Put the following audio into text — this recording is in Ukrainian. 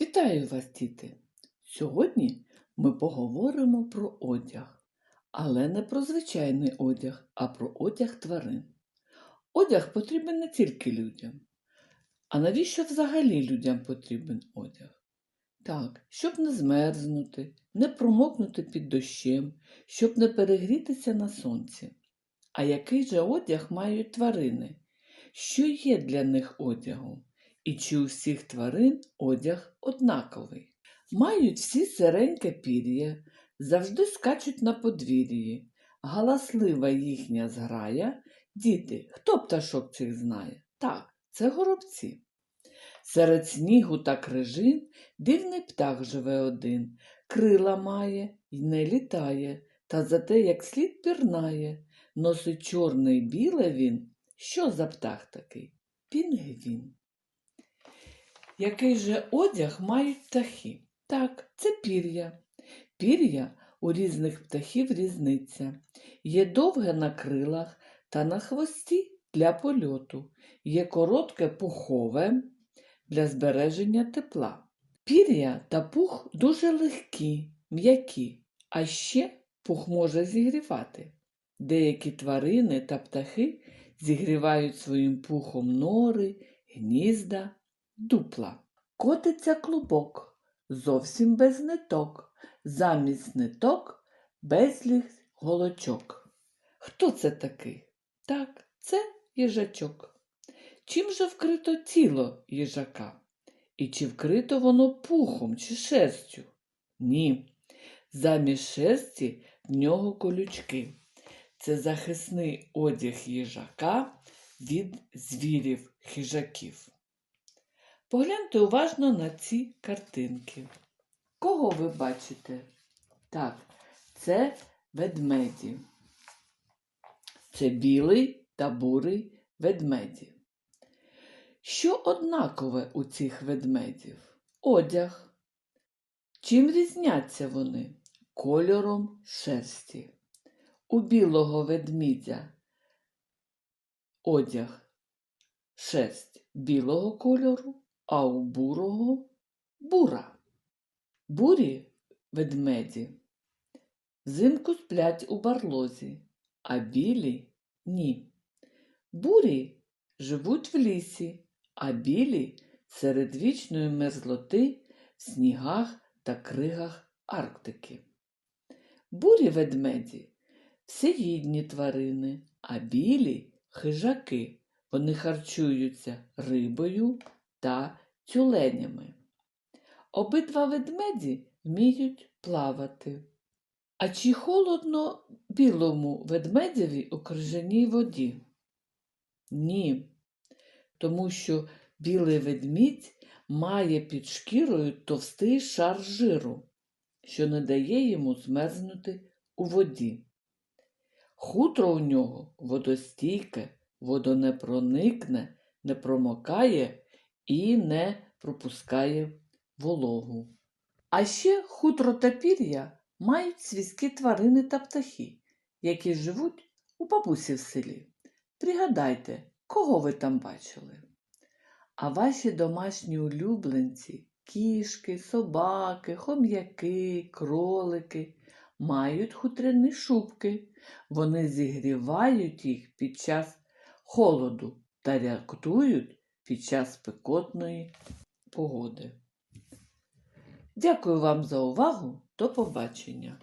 Вітаю вас, діти! Сьогодні ми поговоримо про одяг, але не про звичайний одяг, а про одяг тварин. Одяг потрібен не тільки людям. А навіщо взагалі людям потрібен одяг? Так, щоб не змерзнути, не промокнути під дощем, щоб не перегрітися на сонці. А який же одяг мають тварини? Що є для них одягом? І чи у всіх тварин одяг однаковий? Мають всі сиреньке пір'я, завжди скачуть на подвір'ї. Галаслива їхня зграя. Діти, хто пташок цих знає? Так, це горобці. Серед снігу та крижин дивний птах живе один, крила має й не літає, та зате як слід пірнає. Носить чорне й біле він. Що за птах такий? Пінгвін. Який же одяг мають птахи? Так, це пір'я. Пір'я у різних птахів різниця. Є довге на крилах та на хвості для польоту. Є коротке пухове для збереження тепла. Пір'я та пух дуже легкі, м'які, а ще пух може зігрівати. Деякі тварини та птахи зігрівають своїм пухом нори, гнізда, дупла. Котиться клубок, зовсім без ниток, замість ниток безліг голочок. Хто це такий? Так, це їжачок. Чим же вкрито тіло їжака? І чи вкрито воно пухом чи шерстю? Ні. Замість шерсті в нього колючки. Це захисний одяг їжака від звірів хижаків. Погляньте уважно на ці картинки. Кого ви бачите? Так, це ведмеді. Це білий та бурий ведмеді. Що однакове у цих ведмедів? Одяг. Чим різняться вони? Кольором шерсті. У білого ведмідя одяг шерсть білого кольору, а у бурого бура. Бурі ведмеді взимку сплять у барлозі, а білі ні. Бурі живуть в лісі, а білі серед вічної мерзлоти в снігах та кригах Арктики. Бурі ведмеді всеїдні тварини, а білі хижаки. Вони харчуються рибою та тюленями. Обидва ведмеді вміють плавати. А чи холодно білому ведмедеві у крижаній воді? Ні, тому що білий ведмідь має під шкірою товстий шар жиру, що не дає йому змерзнути у воді. Хутро у нього водостійке, водонепроникне, не промокає і не пропускає вологу. А ще хутро та пір'я мають свійські тварини та птахи, які живуть у бабусі в селі. Пригадайте, кого ви там бачили? А ваші домашні улюбленці, кішки, собаки, хом'яки, кролики мають хутряні шубки. Вони зігрівають їх під час холоду та рятують під час спекотної погоди. Дякую вам за увагу. До побачення!